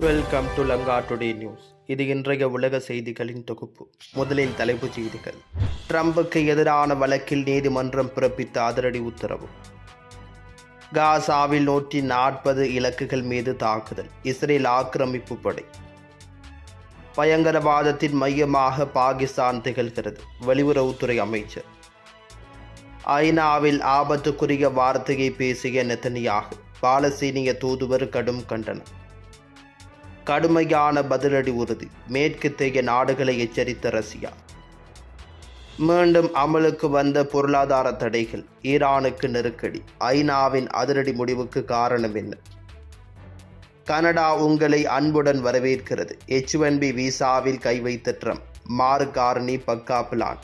Welcome to Lanka today news இது இன்றைய உலக செய்திகளின் தொகுப்பு. முதலில் தலைப்புச் செய்திகள். ட்ரம்புக்கு எதிரான வழக்கில் நீதிமன்றம் பிறப்பித்த அதிரடி உத்தரவு. காசாவில் நூற்றி நாற்பது இலக்குகள் மீது தாக்குதல். இஸ்ரேல் ஆக்கிரமிப்பு படை. பயங்கரவாதத்தின் மையமாக பாகிஸ்தான் திகழ்கிறது வெளியுறவுத்துறை அமைச்சர். ஐநாவில் ஆபத்துக்குரிய வார்த்தையை பேசிய நெத்தனியாக. பாலஸ்தீனிய தூதுவர் கடும் கண்டனம். கடுமையான பதிலடி உறுதி. மேற்கத்திய நாடுகளை எச்சரித்த ரஷ்யா. மீண்டும் அமலுக்கு வந்த பொருளாதார தடைகள் ஈரானுக்கு நெருக்கடி ஐநாவின் அதிரடி முடிவுக்கு காரணம் என்ன? கனடா உங்களை அன்புடன் வரவேற்கிறது. எச் ஒன் பி விசாவில் கை வைத்த ட்ரம்ப் மாறு காரணி பக்கா பிளான்.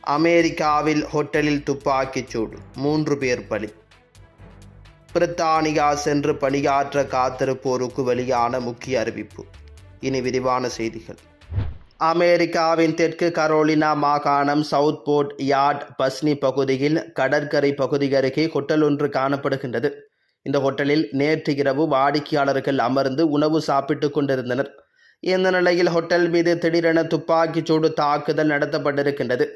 அமெரிக்காவில் ஹோட்டலில் துப்பாக்கிச் சூடு மூன்று பேர் பலி. பிரித்தானியா சென்று பணியாற்ற காத்திருப்போருக்கு வெளியான முக்கிய அறிவிப்பு. இனி விரிவான செய்திகள். அமெரிக்காவின் தெற்கு கரோலினா மாகாணம் சவுத் போர்ட் யார்ட் பஸ்னி பகுதியில் கடற்கரை பகுதி அருகே ஹோட்டல் ஒன்று காணப்படுகின்றது. இந்த ஹோட்டலில் நேற்று இரவு வாடிக்கையாளர்கள் அமர்ந்து உணவு சாப்பிட்டுக் கொண்டிருந்தனர். இந்த நிலையில் ஹோட்டல் மீது திடீரென துப்பாக்கிச் சூடு தாக்குதல் நடத்தப்பட்டிருக்கின்றது.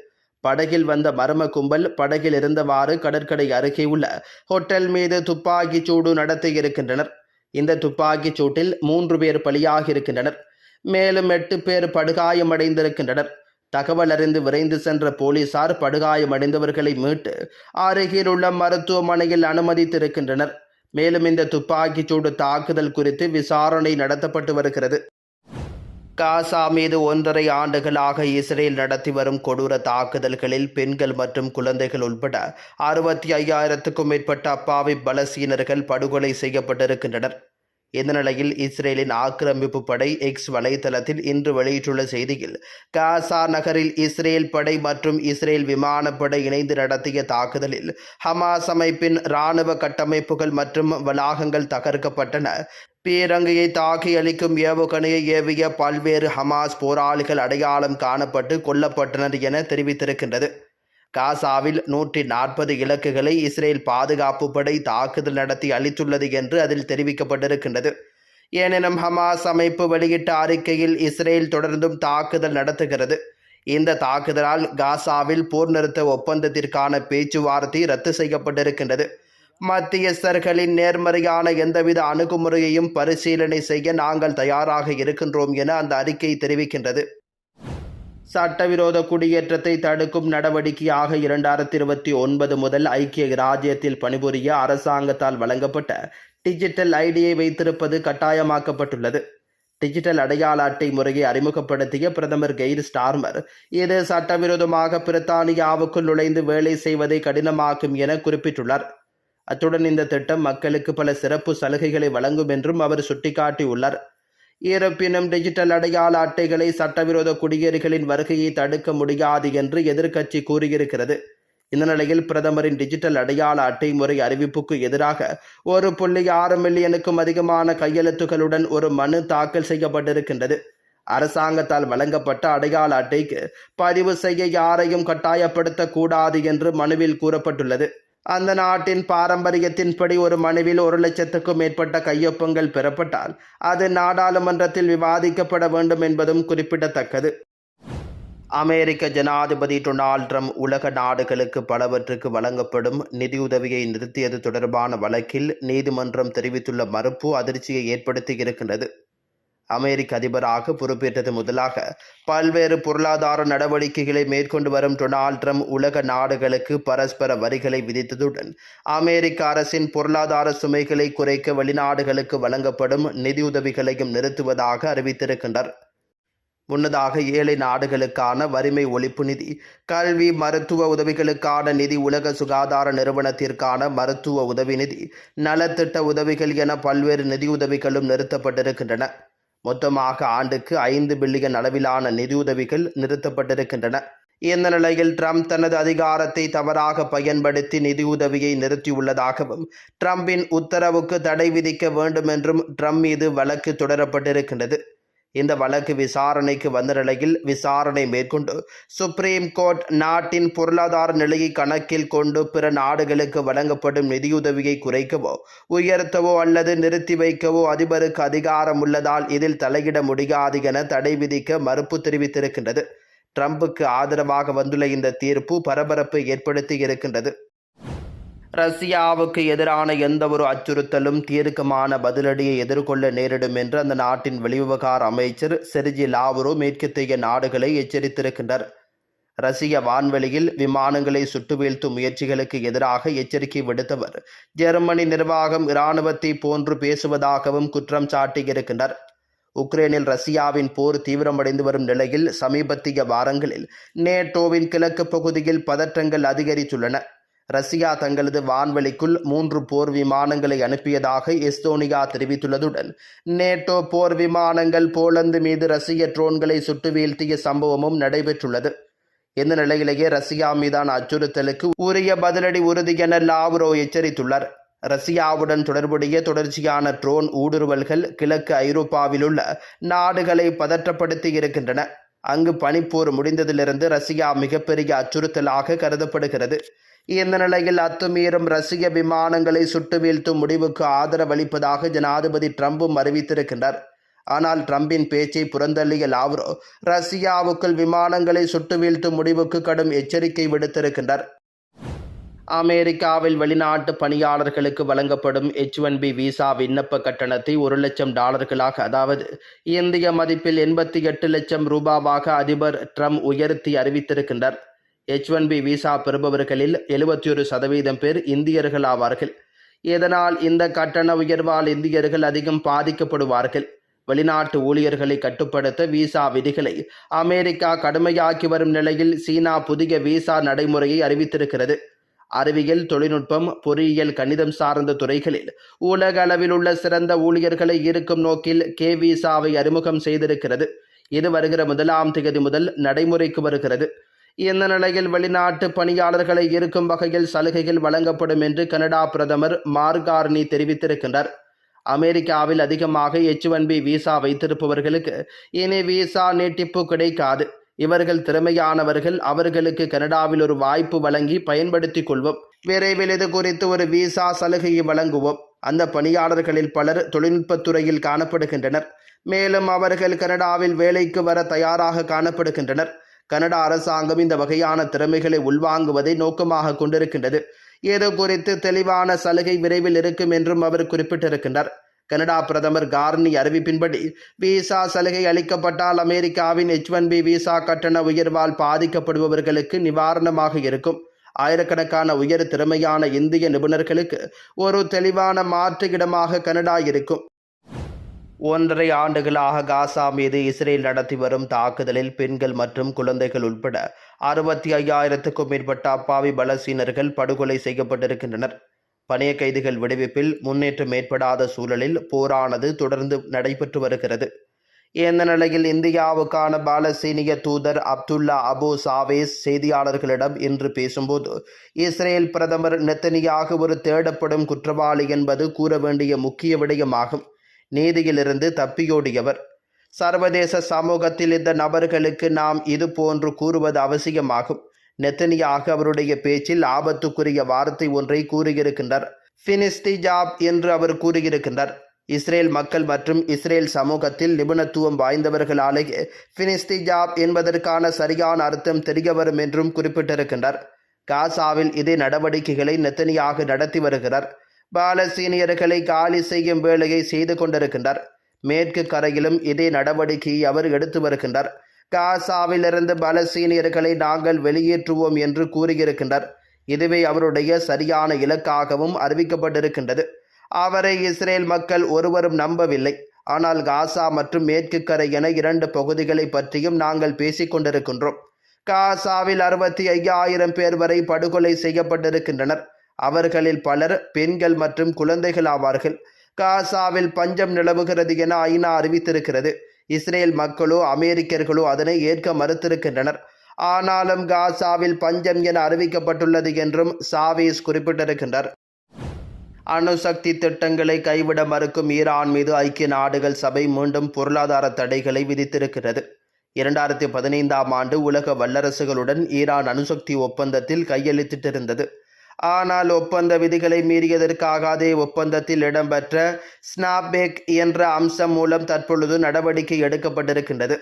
படகில் வந்த மர்ம கும்பல் படகில் இருந்தவாறு கடற்கரை அருகே உள்ள ஹோட்டல் மீது துப்பாக்கிச் சூடு நடத்தியிருக்கின்றனர். இந்த துப்பாக்கிச் சூட்டில் மூன்று பேர் பலியாகி இருக்கின்றனர். மேலும் எட்டு பேர் படுகாயமடைந்திருக்கின்றனர் தகவல் அறிந்து விரைந்து சென்ற போலீசார் படுகாயமடைந்தவர்களை மீட்டு அருகில் உள்ள மருத்துவமனையில் அனுமதித்திருக்கின்றனர். மேலும் இந்த துப்பாக்கிச் சூடு தாக்குதல் குறித்து விசாரணை நடத்தப்பட்டு வருகிறது. காசா மீது ஒன்றரை ஆண்டுகளாக இஸ்ரேல் நடத்தி வரும் கொடூர தாக்குதல்களில் பெண்கள் மற்றும் குழந்தைகள் உட்பட அறுபத்தி ஐயாயிரத்துக்கும் மேற்பட்ட அப்பாவி பலசீனர்கள் படுகொலை செய்யப்பட்டிருக்கின்றனர். இந்த நிலையில் இஸ்ரேலின் ஆக்கிரமிப்பு படை எக்ஸ் வலைதளத்தில் இன்று வெளியிட்டுள்ள செய்தியில் காசா நகரில் இஸ்ரேல் படை மற்றும் இஸ்ரேல் விமானப்படை இணைந்து நடத்திய தாக்குதலில் ஹமாஸ் அமைப்பின் இராணுவ கட்டமைப்புகள் மற்றும் வளாகங்கள் தகர்க்கப்பட்டன. பீரங்கியை தாக்கி அளிக்கும் ஏவுகணையை ஏவிய பல்வேறு ஹமாஸ் போராளிகள் அடையாளம் காணப்பட்டு கொல்லப்பட்டனர் என தெரிவித்திருக்கின்றது. காசாவில் நூற்றி நாற்பது இலக்குகளை இஸ்ரேல் பாதுகாப்பு படை தாக்குதல் நடத்தி அளித்துள்ளது என்று அதில் தெரிவிக்கப்பட்டிருக்கின்றது. எனினும் ஹமாஸ் அமைப்பு வெளியிட்ட அறிக்கையில் இஸ்ரேல் தொடர்ந்தும் தாக்குதல் நடத்துகிறது. இந்த தாக்குதலால் காசாவில் போர் நிறுத்த ஒப்பந்தத்திற்கான பேச்சுவார்த்தை ரத்து செய்யப்பட்டிருக்கின்றது. மத்தியஸ்தர்களின் நேர்மறையான எந்தவித அணுகுமுறையையும் பரிசீலனை செய்ய நாங்கள் தயாராக இருக்கின்றோம் என அந்த அறிக்கை தெரிவிக்கின்றது. சட்டவிரோத குடியேற்றத்தை தடுக்கும் நடவடிக்கையாக இரண்டாயிரத்தி இருபத்தி ஒன்பது முதல் ஐக்கிய ராஜ்யத்தில் பணிபுரிய அரசாங்கத்தால் வழங்கப்பட்ட டிஜிட்டல் ஐடியை வைத்திருப்பது கட்டாயமாக்கப்பட்டுள்ளது. டிஜிட்டல் அடையாள அட்டை முறையை அறிமுகப்படுத்திய பிரதமர் கெய்ர் ஸ்டார்மர் இது சட்டவிரோதமாக பிரித்தானியாவுக்குள் நுழைந்து வேலை செய்வதை கடினமாக்கும் என குறிப்பிட்டுள்ளார். அத்துடன் இந்த திட்டம் மக்களுக்கு பல சிறப்பு சலுகைகளை வழங்கும் என்றும் அவர் சுட்டிக்காட்டியுள்ளார். இருப்பினும் டிஜிட்டல் அடையாள அட்டைகளை சட்டவிரோத குடியேறிகளின் வருகையை தடுக்க முடியாது என்று எதிர்க்கட்சி கூறியிருக்கிறது. இந்த நிலையில் பிரதமரின் டிஜிட்டல் அடையாள அட்டை முறை அறிவிப்புக்கு எதிராக ஒரு புள்ளி ஆறு மில்லியனுக்கும் அதிகமான கையெழுத்துகளுடன் ஒரு மனு தாக்கல் செய்யப்பட்டிருக்கின்றது. அரசாங்கத்தால் வழங்கப்பட்ட அடையாள அட்டைக்கு பதிவு செய்ய யாரையும் கட்டாயப்படுத்தக்கூடாது என்று மனுவில் கூறப்பட்டுள்ளது. அந்த நாட்டின் பாரம்பரியத்தின்படி ஒரு மனுவில் ஒரு லட்சத்துக்கும் மேற்பட்ட கையொப்பங்கள் பெறப்பட்டால் அது நாடாளுமன்றத்தில் விவாதிக்கப்பட வேண்டும் என்பதும் குறிப்பிடத்தக்கது. அமெரிக்க ஜனாதிபதி டொனால்ட் ட்ரம்ப் உலக நாடுகளுக்கு பலவற்றுக்கு வழங்கப்படும் நிதியுதவியை நிறுத்தியது தொடர்பான வழக்கில் நீதிமன்றம் தெரிவித்துள்ள மறுப்பு அதிர்ச்சியை ஏற்படுத்தி இருக்கின்றது. அமெரிக்க அதிபராக பொறுப்பேற்றது முதலாக. பல்வேறு பொருளாதார நடவடிக்கைகளை மேற்கொண்டு வரும் டொனால்ட் ட்ரம்ப் உலக நாடுகளுக்கு பரஸ்பர வரிகளை விதித்ததுடன் அமெரிக்க அரசின் பொருளாதார சுமைகளை குறைக்க வெளிநாடுகளுக்கு வழங்கப்படும் நிதியுதவிகளையும் நிறுத்துவதாக அறிவித்திருக்கின்றார். முன்னதாக ஏழை நாடுகளுக்கான வறுமை ஒழிப்பு நிதி கல்வி மருத்துவ உதவிகளுக்கான நிதி உலக சுகாதார நிறுவனத்திற்கான மருத்துவ உதவி நிதி நலத்திட்ட உதவிகள் என பல்வேறு நிதியுதவிகளும் நிறுத்தப்பட்டிருக்கின்றன. மொத்தமாக ஆண்டுக்கு ஐந்து பில்லியன் அளவிலான நிதியுதவிகள் நிறுத்தப்பட்டிருக்கின்றன. இந்த நிலையில் ட்ரம்ப் தனது அதிகாரத்தை தவறாக பயன்படுத்தி நிதியுதவியை நிறுத்தியுள்ளதாகவும் ட்ரம்பின் உத்தரவுக்கு தடை விதிக்க வேண்டும் என்றும் ட்ரம்ப் மீது வழக்கு தொடரப்பட்டிருக்கின்றது. இந்த வழக்கு விசாரணைக்கு வந்த நிலையில் விசாரணை மேற்கொண்டு சுப்ரீம் கோர்ட் நாட்டின் பொருளாதார நிலையை கணக்கில் கொண்டு பிற நாடுகளுக்கு வழங்கப்படும் நிதியுதவியை குறைக்கவோ உயர்த்தவோ அல்லது நிறுத்தி வைக்கவோ அதிபருக்கு அதிகாரம் உள்ளதால் இதில் தலையிட முடியாது என தடை விதிக்க மறுப்பு தெரிவித்திருக்கின்றது. ட்ரம்புக்கு ஆதரவாக வந்துள்ள இந்த தீர்ப்பு பரபரப்பை ஏற்படுத்தி இருக்கின்றது. ரஷ்யாவுக்கு எதிரான எந்த ஒரு அச்சுறுத்தலும் தீர்க்கமான பதிலடியை எதிர்கொள்ள நேரிடும் என்று அந்த நாட்டின் வெளிவிவகார அமைச்சர் செர்ஜி லாவ்ரோ மேற்கத்திய நாடுகளை எச்சரித்திருக்கின்றார். ரஷ்ய வான்வெளியில் விமானங்களை சுட்டு வீழ்த்தும் முயற்சிகளுக்கு எதிராக எச்சரிக்கை விடுத்தவர். ஜெர்மனி நிர்வாகம் இராணுவத்தை போன்று பேசுவதாகவும் குற்றம் சாட்டியிருக்கின்றார். உக்ரைனில் ரஷ்யாவின் போர் தீவிரமடைந்து வரும் நிலையில் சமீபத்திய வாரங்களில் நேட்டோவின் கிழக்கு பகுதியில் பதற்றங்கள் அதிகரித்துள்ளன. ரஷ்யா தங்களது வான்வெளிக்குள் மூன்று போர் விமானங்களை அனுப்பியதாக எஸ்தோனியா தெரிவித்துள்ளதுடன் நேட்டோ போர் விமானங்கள் போலந்து மீது ரஷ்ய ட்ரோன்களை சுட்டு வீழ்த்திய சம்பவமும் நடைபெற்றுள்ளது. இந்த நிலையிலேயே ரஷ்யா மீதான அச்சுறுத்தலுக்கு உரிய பதிலடி உறுதி என லாவ்ரோ எச்சரித்துள்ளார். ரஷ்யாவுடன் தொடர்புடைய தொடர்ச்சியான ட்ரோன் ஊடுருவல்கள் கிழக்கு ஐரோப்பாவிலுள்ள நாடுகளை பதற்றப்படுத்தி இருக்கின்றன. அங்கு பனிப்போர் முடிந்ததிலிருந்து ரஷ்யா மிகப்பெரிய அச்சுறுத்தலாக கருதப்படுகிறது. இந்த நிலையில் அத்துமீறும் ரஷ்ய விமானங்களை சுட்டு வீழ்த்தும் முடிவுக்கு ஆதரவளிப்பதாக ஜனாதிபதி ட்ரம்பும் அறிவித்திருக்கின்றார். ஆனால் ட்ரம்பின் பேச்சை புறந்தள்ளிய லாவ்ரோ ரஷ்யாவுக்குள் விமானங்களை சுட்டு வீழ்த்தும் முடிவுக்கு கடும் எச்சரிக்கை விடுத்திருக்கின்றார். அமெரிக்காவில் வெளிநாட்டு பணியாளர்களுக்கு வழங்கப்படும் எச் ஒன் பி விசா விண்ணப்ப கட்டணத்தை ஒரு லட்சம் டாலர்களாக அதாவது இந்திய மதிப்பில் எண்பத்தி எட்டு லட்சம் ரூபாவாக அதிபர் ட்ரம்ப் உயர்த்தி அறிவித்திருக்கின்றார். எச் ஒன் பி விசா பெறுபவர்களில் எழுபத்தி ஒரு சதவீதம் பேர் இந்தியர்கள் ஆவார்கள். இதனால் இந்த கட்டண உயர்வால் இந்தியர்கள் அதிகம் பாதிக்கப்படுவார்கள். வெளிநாட்டு ஊழியர்களை கட்டுப்படுத்த விசா விதிகளை அமெரிக்கா கடுமையாக்கி வரும் நிலையில் சீனா புதிய விசா நடைமுறையை அறிவித்திருக்கிறது. அறிவியல் தொழில்நுட்பம் பொறியியல் கணிதம் சார்ந்த துறைகளில் உலக அளவில் உள்ள சிறந்த ஊழியர்களை ஈர்க்கும் நோக்கில் கே விசாவை அறிமுகம் செய்திருக்கிறது. இது வருகிற முதலாம் தேதி முதல் நடைமுறைக்கு வருகிறது. இந்த நிலையில் வெளிநாட்டு பணியாளர்களை ஈர்க்கும் வகையில் சலுகைகள் வழங்கப்படும் என்று கனடா பிரதமர் மார்கார்னி தெரிவித்திருக்கின்றார். அமெரிக்காவில் அதிகமாக எச் ஒன் பி விசா வைத்திருப்பவர்களுக்கு இனி விசா நீட்டிப்பு கிடைக்காது. இவர்கள் திறமையானவர்கள் அவர்களுக்கு கனடாவில் ஒரு வாய்ப்பு வழங்கி பயன்படுத்திக் கொள்வோம். விரைவில் இது குறித்து ஒரு விசா சலுகையை வழங்குவோம். அந்த பணியாளர்களில் பலர் தொழில்நுட்பத்துறையில் காணப்படுகின்றனர். மேலும் அவர்கள் கனடாவில் வேலைக்கு வர தயாராக காணப்படுகின்றனர். கனடா அரசாங்கம் இந்த வகையான திறமைகளை உள்வாங்குவதை நோக்கமாக கொண்டிருக்கின்றது. இது குறித்து தெளிவான சலுகை விரைவில் இருக்கும் என்றும் அவர் குறிப்பிட்டிருக்கின்றார். கனடா பிரதமர் கார்னி அறிவிப்பின்படி விசா சலுகை அளிக்கப்பட்டால் அமெரிக்காவின் எச் ஒன் பி விசா கட்டண உயர்வால் பாதிக்கப்படுபவர்களுக்கு நிவாரணமாக இருக்கும். ஆயிரக்கணக்கான உயர் திறமையான இந்திய நிபுணர்களுக்கு ஒரு தெளிவான மாற்று இடமாக கனடா இருக்கும். ஒன்றரை ஆண்டுகளாக காசா மீது இஸ்ரேல் நடத்தி வரும் தாக்குதலில் பெண்கள் மற்றும் குழந்தைகள் உட்பட அறுபத்தி ஐயாயிரத்துக்கும் மேற்பட்ட அப்பாவி பலசீனர்கள் படுகொலை செய்யப்பட்டிருக்கின்றனர். பணைய கைதிகள் விடுவிப்பில் முன்னேற்றம் ஏற்படாத சூழலில் போரானது தொடர்ந்து நடைபெற்று வருகிறது. இந்த நிலையில் இந்தியாவுக்கான பாலசீனிய தூதர் அப்துல்லா அபு சாவேஸ் செய்தியாளர்களிடம் இன்று பேசும்போது இஸ்ரேல் பிரதமர் நெத்தனியாக ஒரு தேடப்படும் குற்றவாளி என்பது கூற வேண்டிய முக்கிய விடயமாகும். நீதியிலிருந்து தப்பியோடியவர். சர்வதேச சமூகத்தில் இந்த நபர்களுக்கு நாம் இது போன்று கூறுவது அவசியமாகும். நெத்தனியாக அவருடைய பேச்சில் ஆபத்துக்குரிய வார்த்தை ஒன்றை கூறியிருக்கின்றார். ஃபினிஸ்தி ஜாப் என்று அவர் கூறியிருக்கின்றார். இஸ்ரேல் மக்கள் மற்றும் இஸ்ரேல் சமூகத்தில் நிபுணத்துவம் வாய்ந்தவர்களாலேயே ஃபினிஸ்தி ஜாப் என்பதற்கான சரியான அர்த்தம் தெரிய வரும் என்றும் குறிப்பிட்டிருக்கின்றார். காசாவில் இதே நடவடிக்கைகளை நெத்தனியாக நடத்தி வருகிறார். பாலஸ்தீனியர்களை காலி செய்யும் வேலையை செய்து கொண்டிருக்கின்றார். மேற்கு கரையிலும் இதே நடவடிக்கையை அவர் எடுத்து வருகின்றார். காசாவிலிருந்து பலஸ்தீனியர்களை நாங்கள் வெளியேற்றுவோம் என்று கூறியிருக்கின்றார். இதுவே அவருடைய சரியான இலக்காகவும் அறிவிக்கப்பட்டிருக்கின்றது. அவரை இஸ்ரேல் மக்கள் ஒருவரும் நம்பவில்லை. ஆனால் காசா மற்றும் மேற்கு கரை என இரண்டு பகுதிகளை பற்றியும் நாங்கள் பேசிக்கொண்டிருக்கின்றோம் காசாவில் அறுபத்தி ஐயாயிரம் பேர் வரை படுகொலை செய்யப்பட்டிருக்கின்றனர். அவர்களில் பலர் பெண்கள் மற்றும் குழந்தைகள் ஆவார்கள். காசாவில் பஞ்சம் நிலவுகிறது என ஐநா அறிவித்திருக்கிறது. இஸ்ரேல் மக்களோ அமெரிக்கர்களோ அதனை ஏற்க மறுத்திருக்கின்றனர். ஆனாலும் காசாவில் பஞ்சம் என அறிவிக்கப்பட்டுள்ளது என்றும் சாவேஸ் குறிப்பிட்டிருக்கின்றார். அணுசக்தி திட்டங்களை கைவிட மறுக்கும் ஈரான் மீது ஐக்கிய நாடுகள் சபை மீண்டும் பொருளாதார தடைகளை விதித்திருக்கிறது. இரண்டாயிரத்தி பதினைந்தாம் ஆண்டு உலக வல்லரசுகளுடன் ஈரான் அணுசக்தி ஒப்பந்தத்தில் கையெழுத்திட்டிருந்தது. ஆனால் ஒப்பந்த விதிகளை மீறியதற்காக அதே ஒப்பந்தத்தில் இடம்பெற்ற ஸ்னாப்பேக் என்ற அம்சம் மூலம் தற்பொழுது நடவடிக்கை எடுக்கப்பட்டிருக்கின்றது.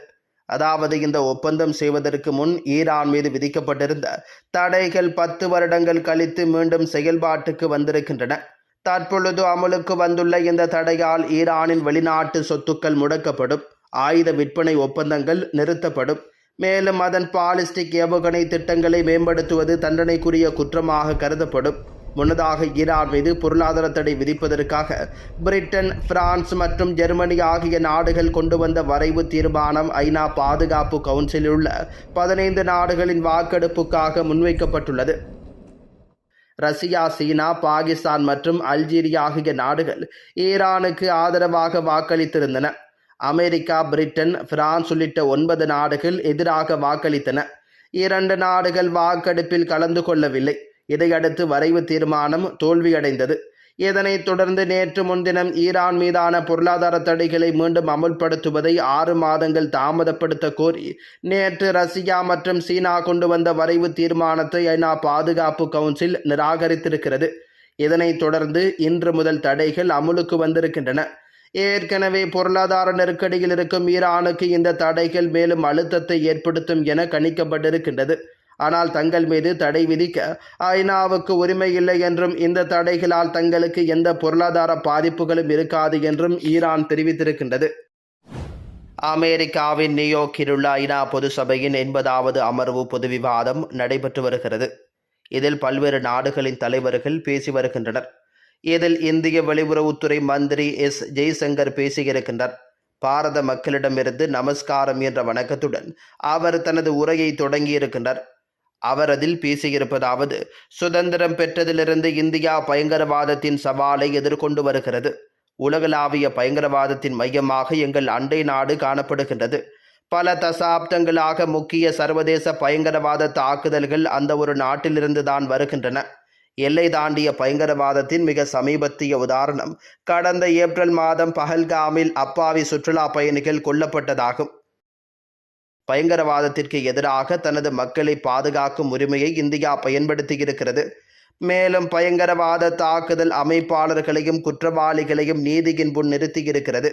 அதாவது இந்த ஒப்பந்தம் செய்வதற்கு முன் ஈரான் மீது விதிக்கப்பட்டிருந்த தடைகள் பத்து வருடங்கள் கழித்து மீண்டும் செயல்பாட்டுக்கு வந்திருக்கின்றன. தற்பொழுது அமலுக்கு வந்துள்ள இந்த தடையால் ஈரானின் வெளிநாட்டு சொத்துக்கள் முடக்கப்படும். ஆயுத விற்பனை ஒப்பந்தங்கள் நிறுத்தப்படும். மேலும் அதன் பாலிஸ்டிக் ஏவுகணை திட்டங்களை மேம்படுத்துவது தண்டனைக்குரிய குற்றமாக கருதப்படும். முன்னதாக ஈரான் மீது பொருளாதார தடை விதிப்பதற்காக பிரிட்டன் பிரான்ஸ் மற்றும் ஜெர்மனி ஆகிய நாடுகள் கொண்டு வந்த வரைவு தீர்மானம் ஐநா பாதுகாப்பு கவுன்சிலில் உள்ள பதினைந்து நாடுகளின் வாக்கெடுப்புக்காக முன்வைக்கப்பட்டுள்ளது. ரஷ்யா சீனா பாகிஸ்தான் மற்றும் அல்ஜீரியா ஆகிய நாடுகள் ஈரானுக்கு ஆதரவாக வாக்களித்திருந்தன. அமெரிக்கா பிரிட்டன் பிரான்ஸ் உள்ளிட்ட ஒன்பது நாடுகள் எதிராக வாக்களித்தன. இரண்டு நாடுகள் வாக்கெடுப்பில் கலந்து கொள்ளவில்லை. இதையடுத்து வரைவு தீர்மானம் தோல்வியடைந்தது. இதனைத் தொடர்ந்து நேற்று முன்தினம் ஈரான் மீதான பொருளாதார தடைகளை மீண்டும் அமுல்படுத்துவதை ஆறு மாதங்கள் தாமதப்படுத்த கோரி நேற்று ரஷ்யா மற்றும் சீனா கொண்டு வந்த வரைவு தீர்மானத்தை ஐநா பாதுகாப்பு கவுன்சில் நிராகரித்திருக்கிறது. இதனைத் தொடர்ந்து இன்று முதல் தடைகள் அமுலுக்கு வந்திருக்கின்றன. ஏற்கனவே பொருளாதார நெருக்கடியில் இருக்கும் ஈரானுக்கு இந்த தடைகள் மேலும் அழுத்தத்தை ஏற்படுத்தும் என கணிக்கப்பட்டிருக்கின்றது. ஆனால் தங்கள் மீது தடை விதிக்க ஐநாவுக்கு உரிமை இல்லை என்றும் இந்த தடைகளால் தங்களுக்கு எந்த பொருளாதார பாதிப்புகளும் இருக்காது என்றும் ஈரான் தெரிவித்திருக்கின்றது. அமெரிக்காவின் நியூயோர்க்கில் உள்ள ஐநா பொது சபையின் எண்பதாவது அமர்வு பொது விவாதம் நடைபெற்று வருகிறது. இதில் பல்வேறு நாடுகளின் தலைவர்கள் பேசி வருகின்றனர். இதில் இந்திய வெளியுறவுத்துறை மந்திரி எஸ். ஜெய்சங்கர் பேசியிருக்கின்றார். பாரத மக்களிடமிருந்து நமஸ்காரம் என்ற வணக்கத்துடன் அவர் தனது உரையை தொடங்கியிருக்கின்றார். அவர் அதில் பேசியிருப்பதாவது சுதந்திரம் பெற்றதிலிருந்து இந்தியா பயங்கரவாதத்தின் சவாலை எதிர்கொண்டு வருகிறது. உலகளாவிய பயங்கரவாதத்தின் மையமாக எங்கள் அண்டை நாடு காணப்படுகின்றது. பல தசாப்தங்களாக முக்கிய சர்வதேச பயங்கரவாத தாக்குதல்கள் அந்த ஒரு நாட்டிலிருந்து தான் வருகின்றன. எல்லை தாண்டிய பயங்கரவாதத்தின் மிக சமீபத்திய உதாரணம் கடந்த ஏப்ரல் மாதம் பஹல்காமில் அப்பாவி சுற்றுலா பயணிகள் கொல்லப்பட்டதாகும். பயங்கரவாதத்திற்கு எதிராக தனது மக்களை பாதுகாக்கும் உரிமையை இந்தியா பயன்படுத்தியிருக்கிறது. மேலும் பயங்கரவாத தாக்குதல் அமைப்பாளர்களையும் குற்றவாளிகளையும் நீதியின் முன் நிறுத்தியிருக்கிறது.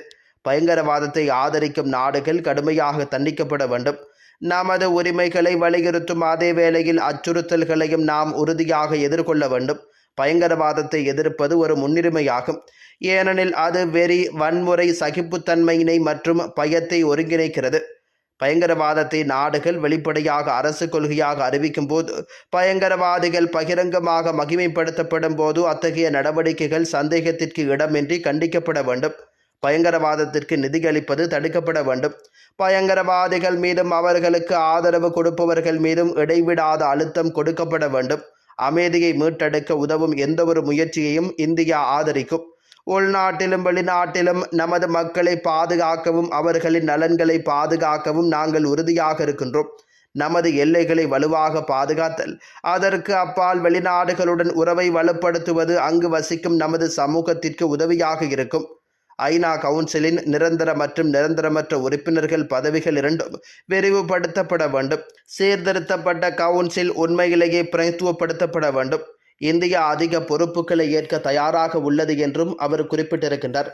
பயங்கரவாதத்தை ஆதரிக்கும் நாடுகள் கடுமையாக தண்டிக்கப்பட வேண்டும். நமது உரிமைகளை வலியுறுத்தும் அதே வேளையில் அச்சுறுத்தல்களையும் நாம் உறுதியாக எதிர்கொள்ள வேண்டும். பயங்கரவாதத்தை எதிர்ப்பது ஒரு முன்னுரிமையாகும். ஏனெனில் அது வெறி வன்முறை சகிப்புத்தன்மையினை மற்றும் பயத்தை ஒருங்கிணைக்கிறது. பயங்கரவாதத்தை நாடுகள் வெளிப்படையாக அரசு கொள்கையாக அறிவிக்கும் போது பயங்கரவாதிகள் பகிரங்கமாக மகிமைப்படுத்தப்படும் போது அத்தகைய நடவடிக்கைகள் சந்தேகத்திற்கு இடமின்றி கண்டிக்கப்பட வேண்டும். பயங்கரவாதத்திற்கு நிதியளிப்பது தடுக்கப்பட வேண்டும். பயங்கரவாதிகள் மீதும் அவர்களுக்கு ஆதரவு கொடுப்பவர்கள் மீதும் இடைவிடாத அழுத்தம் கொடுக்கப்பட வேண்டும். அமைதியை மீட்டெடுக்க உதவும் எந்தவொரு முயற்சியையும் இந்தியா ஆதரிக்கும். உள்நாட்டிலும் வெளிநாட்டிலும் நமது மக்களை பாதுகாக்கவும் அவர்களின் நலன்களை பாதுகாக்கவும் நாங்கள் உறுதியாக இருக்கின்றோம். நமது எல்லைகளை வலுவாக பாதுகாத்தல். அதற்கு அப்பால் வெளிநாடுகளுடன் உறவை வலுப்படுத்துவது அங்கு வசிக்கும் நமது சமூகத்திற்கு உதவியாக இருக்கும். ஐநா கவுன்சிலின் நிரந்தர மற்றும் நிரந்தரமற்ற உறுப்பினர்கள் பதவிகள் இரண்டும் விரிவுபடுத்தப்பட வேண்டும். சீர்திருத்தப்பட்ட கவுன்சில் உண்மையிலேயே பிரதித்துவப்படுத்தப்பட வேண்டும். இந்தியா அதிக பொறுப்புகளை ஏற்க தயாராக உள்ளது என்றும் அவர் குறிப்பிட்டிருக்கின்றார்.